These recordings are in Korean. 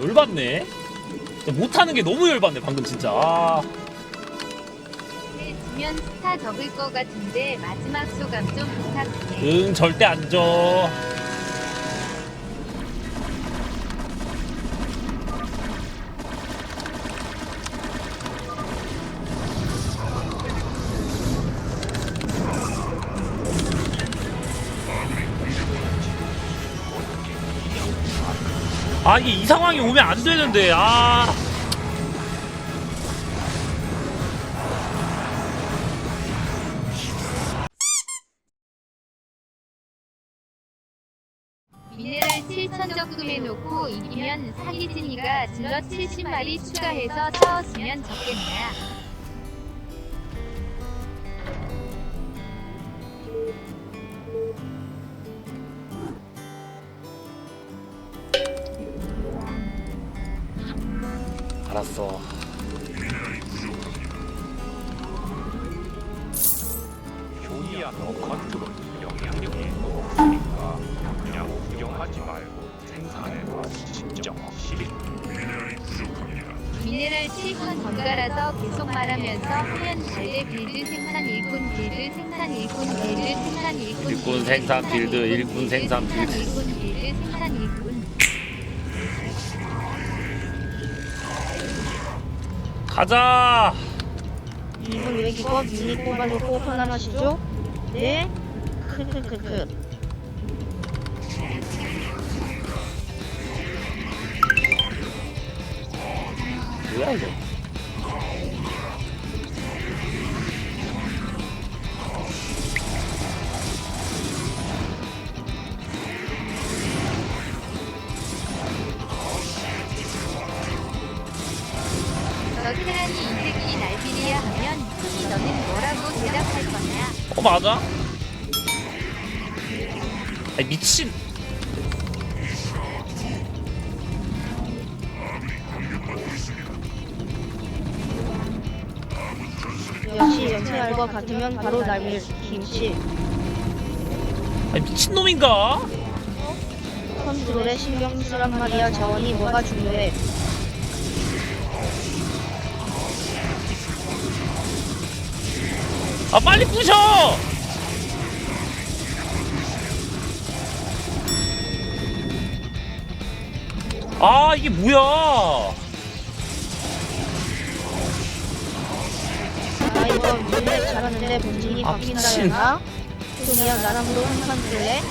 열받네. 못하는 게 너무 열받네 방금 진짜. 아, 지면 스타 적을 것 같은데 마지막 소감 좀 부탁해. 응 절대 안 줘. 아 이게 이 상황이 오면 안 되는데 아. 미네랄 7천 정도 해놓고 이기면 사기진이가 질러 70마리 추가해서 싸웠으면 좋겠냐. 알았어. 효이야 너 컨트롤 영향력이 높으니까 그냥 구경하지 말고 생산해봐 진짜 확실히 미네랄 7천 번갈아서 계속 말하면서 하면 잘돼 빌드 생산 일꾼 빌드 생산 일꾼 빌드 생산 일꾼 일꾼 생산 빌드, 일꾼 생산 빌드. 일꾼 빌드 생산 일꾼 가자. 이분 왜 기껏 미니 뽑아놓고 편안하시죠? 네? 크크크크 뭐야 이거? 너 테란이 이 새끼 날비리야 하면 흔히 너는 뭐라고 대답할 거냐? 어 맞아? 아이 미친. 역시 연체할 것 같으면 바로 날밀 김치 아니 미친 놈인가? 컨트롤에 신경 쓰란 말이야 자원이 뭐가 중요해 아 빨리 부셔! 아 이게 뭐야? 아 이거 밀레 잘하는데 본진이 아, 바뀐다 미친. 했나? 소니야 나랑도 한판 쓸래?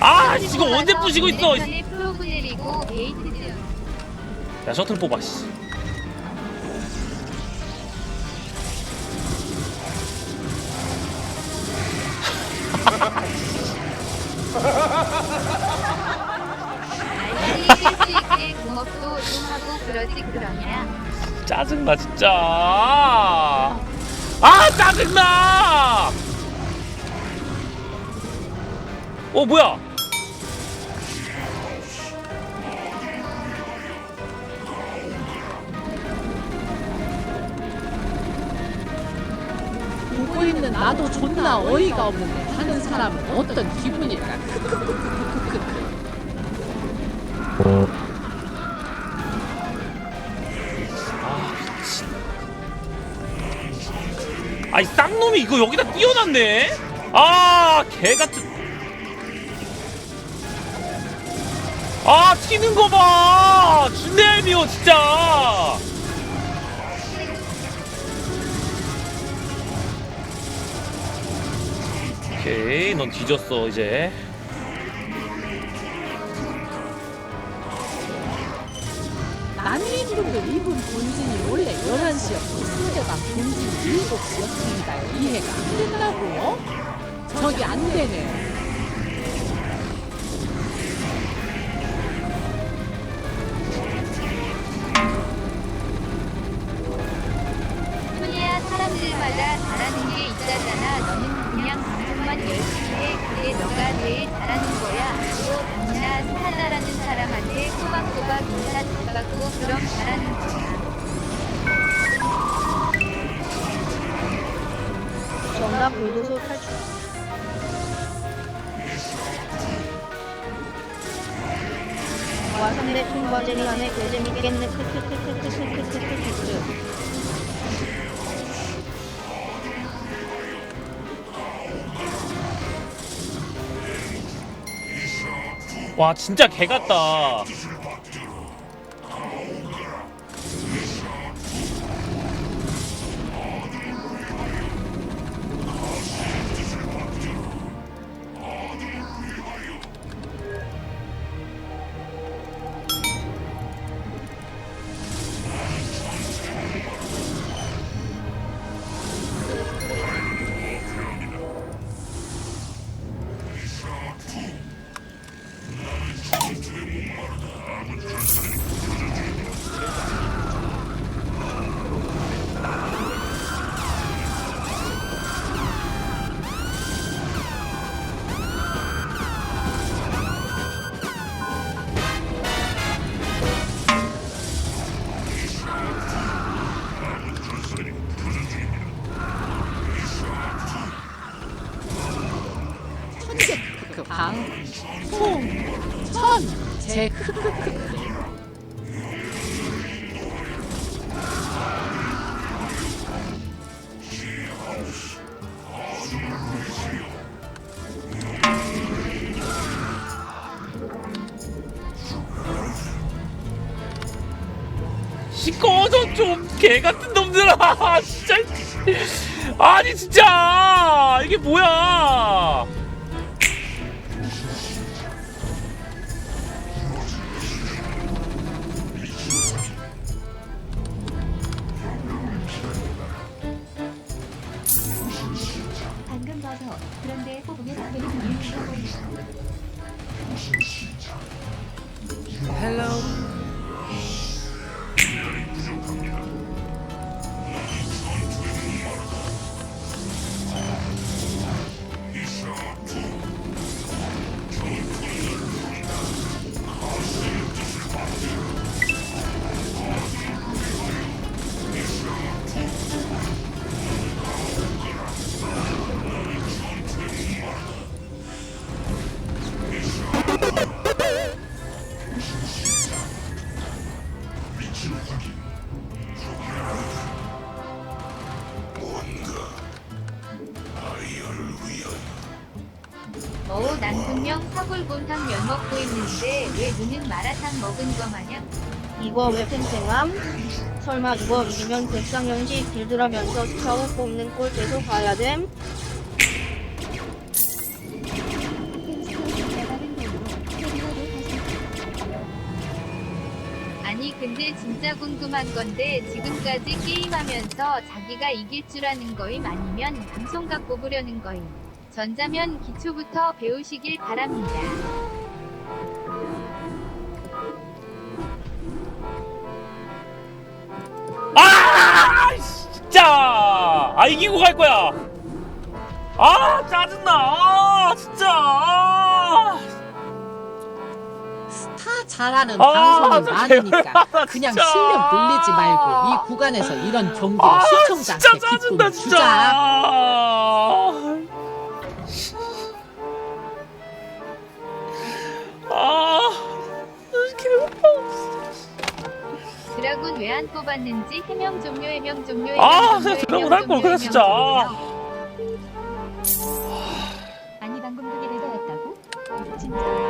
아 지금 언제 부시고 있어? 야 셔틀 뽑아 씨. 그러지 그러냐? 짜증나 진짜. 아 짜증나. 어 뭐야? 보고 있는 나도 존나 어이가 없는데 하는 사람은 어떤 기분일까? 크크크크크크크. 아이 쌍놈이 이거 여기다 띄워놨네? 아 개같은. 아 튀는 거봐. 얄미워 진짜. 오케이 넌 뒤졌어 이제 이분 본진이 원래 11시였고 승재가 본진이 7시였습니다. 이해가 안 된다고요? 저기 안 되네. 소니야 사람들마다 잘하는 게 있다잖아. 너는 그냥 그동안 열심히 해. 그래 너가 제일 잘하는 거야. 또 당나 스타라는 사람한테 꼬박꼬박 인사 받고 그럼 잘하는 거야. 정답 보고서 탈출. 와 선배 통과제리 안에 개재밌겠네 크크크크크크크크크 와 진짜 개 같다. 씨 꺼져 좀 개 같은 놈들아. 진짜. 아니 진짜. 이게 뭐야? 방금 봐서 그런데 뽑으면 되는 이유가 뭐야? 어우 분명 사골곰탕 면 먹고 있는데 왜 눈은 마라탕 먹은 거 마냥 이거 왜 팽팽함? 설마 이거 이기면 백상연시 빌드라면서 스카우 뽑는 꼴 계속 봐야 됨? 아니 근데 진짜 궁금한 건데 지금까지 게임하면서 자기가 이길 줄 아는 거임 아니면 방송각 뽑으려는 거임 전자면 기초부터 배우시길 바랍니다. 아 진짜 아 이기고 갈 거야 아 짜증나 아 진짜 아. 스타 잘하는 아, 방송이 진짜 많으니까 개열받아, 그냥 진짜. 실력 늘리지 말고 이 구간에서 이런 경기로 아 시청자한테 진짜 짜증나 진짜 주자. 아 개고파 드라군 왜 안 뽑았는지 해명 종료 해명 종료 해명 아 종료, 드라곤 해명 할걸 종료, 그래 해명 진짜 종료. 아니 방금 그게 내가 했다고? 진짜